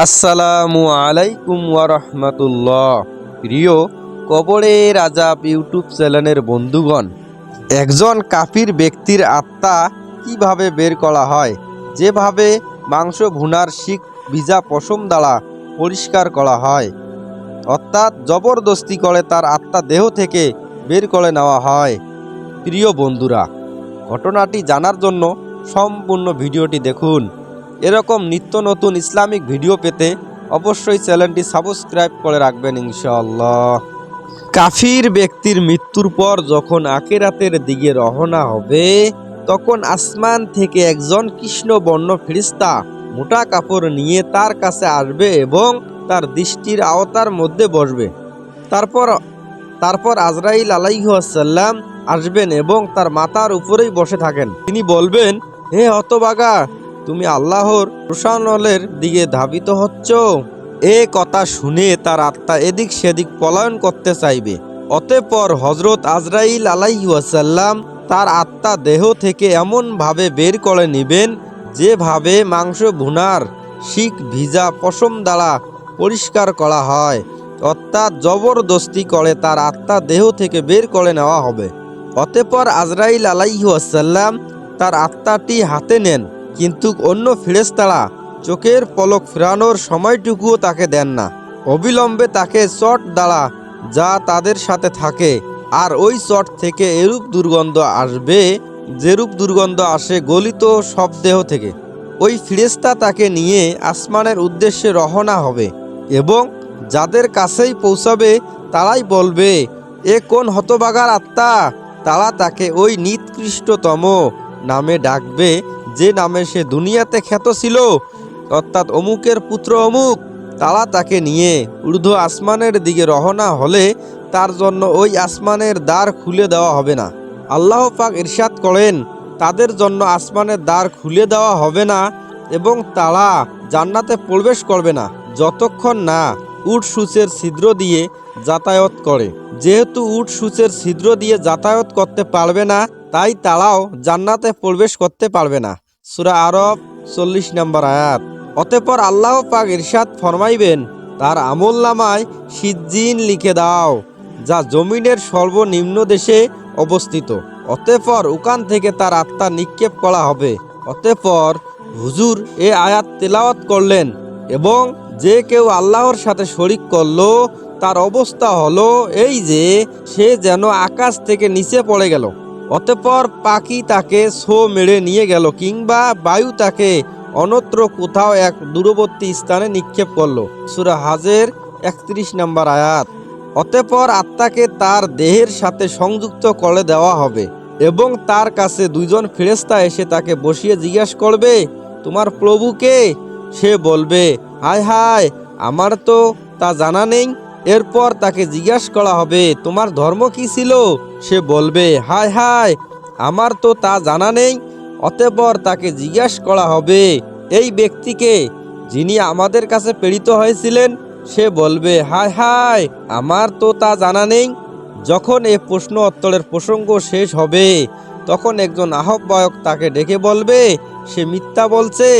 আসসালামু আলাইকুম ওয়ারহমাতুল্লাহ। প্রিয় কবরে রাজাব ইউটিউব চ্যানেলের বন্ধুগণ, একজন কাফির ব্যক্তির আত্মা কীভাবে বের করা হয়? যেভাবে মাংস, ভুনার শিক ভিজা পশম দ্বারা পরিষ্কার করা হয়, অর্থাৎ জবরদস্তি করে তার আত্মা দেহ থেকে বের করে নেওয়া হয়। প্রিয় বন্ধুরা, ঘটনাটি জানার জন্য সম্পূর্ণ ভিডিওটি দেখুন। এরকম নিত্য নতুন ইসলামিক ভিডিও পেতে অবশ্যই চ্যানেলটি সাবস্ক্রাইব করে রাখবেন ইনশাআল্লাহ। কাফির ব্যক্তির মৃত্যুর পর যখন আকেরাতের দিকে রওনা হবে, তখন আসমান থেকে একজন কৃষ্ণ বর্ণ ফিরিস্তা মোটা কাপড় নিয়ে তার কাছে আসবে এবং তার দৃষ্টির আওতার মধ্যে বসবে। তারপর তারপর আজরাইল আলাইহাল্লাম আসবেন এবং তার মাথার উপরেই বসে থাকেন। তিনি বলবেন, হে হতবাগা তুমি আল্লাহর প্রশাসনের দিকে ধাবিত হচ্ছ। এ কথা শুনে তার আত্মা এদিক সেদিক পলায়ন করতে চাইবে। অতঃপর হজরত আজরাইল আলাইহাল্লাম তার আত্মা দেহ থেকে এমনভাবে বের করে নেবেন, যেভাবে মাংস ভুনার শিখ ভিজা পশম দ্বারা পরিষ্কার করা হয়। অর্থাৎ জবরদস্তি করে তার আত্মা দেহ থেকে বের করে নেওয়া হবে। অতঃপর আজরাইল আলাইহাল্লাম তার আত্মাটি হাতে নেন। কিন্তু অন্য ফেরেশতারা চোখের পলক ফেরানোর সময়টুকুও তাকে দেন না। অবিলম্বে তাকে চট দ্বারা যা তাদের সাথে থাকে, আর ওই চট থেকে এরূপ দুর্গন্ধ আসবে যেরূপ দুর্গন্ধ আসে গলিত সব দেহ থেকে। ওই ফিরেস্তা তাকে নিয়ে আসমানের উদ্দেশ্যে রওনা হবে এবং যাদের কাছেই পৌঁছাবে তারাই বলবে, এ কোন হতবাগার আত্মা? তারা তাকে ওই নিৎকৃষ্টতম নামে ডাকবে যে নামে সে দুনিয়াতে খ্যাত ছিল, অর্থাৎ অমুকের পুত্র অমুক, তারা তাকে নিয়ে ঊর্ধ্ব আসমানের দিকে রওনা হলে তার জন্য ওই আসমানের দ্বার খুলে দেওয়া হবে না। আল্লাহ পাক ইরশাদ করেন, তাদের জন্য আসমানের দ্বার খুলে দেওয়া হবে না এবং তারা জান্নাতে প্রবেশ করবে না, যতক্ষণ না উট সূচের ছিদ্র দিয়ে যাতায়াত করে। যেহেতু উট সূচের ছিদ্র দিয়ে যাতায়াত করতে পারবে না, তাই তারাও জান্নাতে প্রবেশ করতে পারবে না। সুরা আরব চল্লিশ নম্বর আয়াত। অতঃপর আল্লাহ পাক ইরশাদ ফরমাইবেন, তার আমল নামায় সিজ্জিন লিখে দাও, যা জমিনের সর্বনিম্ন দেশে অবস্থিত। অতঃপর ওখান থেকে তার আত্মা নিক্ষেপ করা হবে। অতঃপর হুজুর এ আয়াত তেলাওয়াত করলেন এবং যে কেউ আল্লাহর সাথে শরিক করল, তার অবস্থা হলো এই যে সে যেন আকাশ থেকে নিচে পড়ে গেল। অতঃপর পাখি তাকে ছো মেরে নিয়ে গেল কিংবা বায়ু তাকে অন্যত্র কোথাও এক দূরবর্তী স্থানে নিক্ষেপ করল। সুরা হাজের একত্রিশ নম্বর আয়াত। অতঃপর আত্মাকে তার দেহের সাথে সংযুক্ত করে দেওয়া হবে এবং তার কাছে দুইজন ফেরেস্তা এসে তাকে বসিয়ে জিজ্ঞাসা করবে, তোমার প্রভুকে সে বলবে, হায় হায়, আমার তো তা জানা নেই। এরপর তাকে জিজ্ঞাসা করা হবে, তোমার ধর্ম কি ছিল? সে বলবে, হায় হায়, আমার তো তা জানা নেই অতঃপর তাকে জিজ্ঞাসা করা হবে। এই ব্যক্তিকে যিনি আমাদের কাছে প্রেরিত হয়েছিলেন, সে বলবে, হায় হায়, আমার তো তা জানা নেই। যখন এ প্রশ্ন উত্তরের প্রসঙ্গ শেষ হবে, তখন একজন আহ্বায়ক তাকে ডেকে বলবে, সে মিথ্যা বলছে,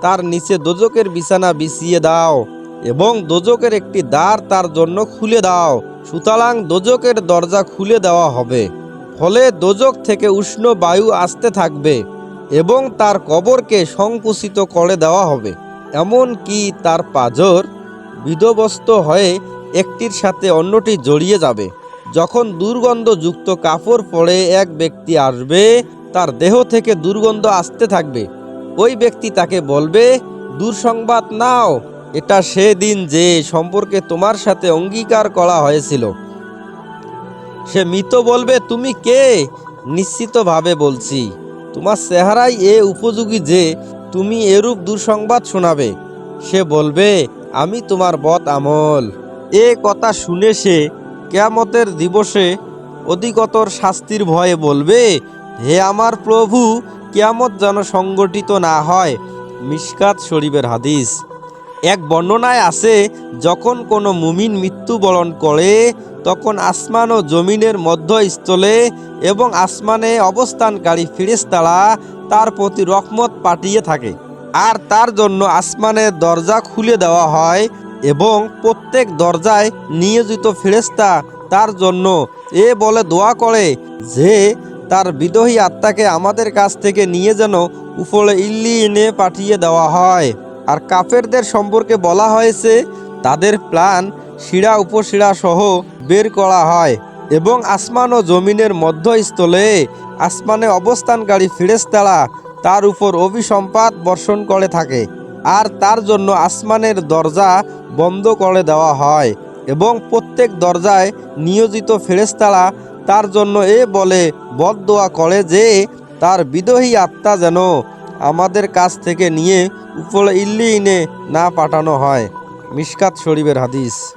তার নিচে দোজকের বিছানা বিছিয়ে দাও। এবং দোজকের একটি দ্বার তার জন্য খুলে দাও, সুতরাং দোজকের দরজা খুলে দেওয়া হবে। ফলে দোজক থেকে উষ্ণ বায়ু আসতে থাকবে এবং তার কবরকে সংকুচিত করে দেওয়া হবে। এমন কি তার পাজর বিধবস্ত হয়ে একটির সাথে অন্যটি জড়িয়ে যাবে। যখন দুর্গন্ধযুক্ত কাপড় পরে এক ব্যক্তি আসবে, তার দেহ থেকে দুর্গন্ধ আসতে থাকবে। ওই ব্যক্তি তাকে বলবে, দুঃসংবাদ নাও এটা সে দিন যে সম্পর্কে তোমার সাথে অঙ্গীকার করা হয়েছিল। সে মৃত বলবে, তুমি কে? নিশ্চিতভাবে বলছি, তোমার চেহারাই এ উপযোগী যে তুমি এরূপ দুঃসংবাদ শোনাবে। সে বলবে, আমি তোমার বদ আমল। এ কথা শুনে সে কেয়ামতের দিবসে অধিকতর শাস্তির ভয়ে বলবে, হে আমার প্রভু, কেয়ামত যেন সংগঠিত না হয়। মিশকাত শরীফের হাদিস। এক বর্ণনায় আছে, যখন কোনো মুমিন মৃত্যুবরণ করে, তখন আসমান ও জমিনের মধ্যস্থলে এবং আসমানে অবস্থানকারী ফিরেস্তারা তার প্রতি রহমত পাঠিয়ে থাকে। আর তার জন্য আসমানের দরজা খুলে দেওয়া হয় এবং প্রত্যেক দরজায় নিয়োজিত ফেরেস্তা তার জন্য এ বলে দোয়া করে যে, তার বিদহী আত্মাকে আমাদের কাছ থেকে নিয়ে যেন উপরে ইল্লি এনে পাঠিয়ে দেওয়া হয়। আর কাফেরদের সম্পর্কে বলা হয়েছে, তাদের প্ল্যান শিরা উপশিরা সহ বের করা হয় এবং আসমান ও জমিনের মধ্যস্থলে আসমানে অবস্থানকারী ফিরেস্তারা তার উপর অভিসম্পাত বর্ষণ করে থাকে আর তার জন্য আসমানের দরজা বন্ধ করে দেওয়া হয় এবং প্রত্যেক দরজায় নিয়োজিত ফেরেস্তারা তার জন্য এ বলে বদদোয়া করে যে, তার বিদহী আত্মা যেন আমাদের কাছ থেকে নিয়ে উপরে ইল্লিনে না পাঠানো হয়। মিশকাত শরীফের হাদিস।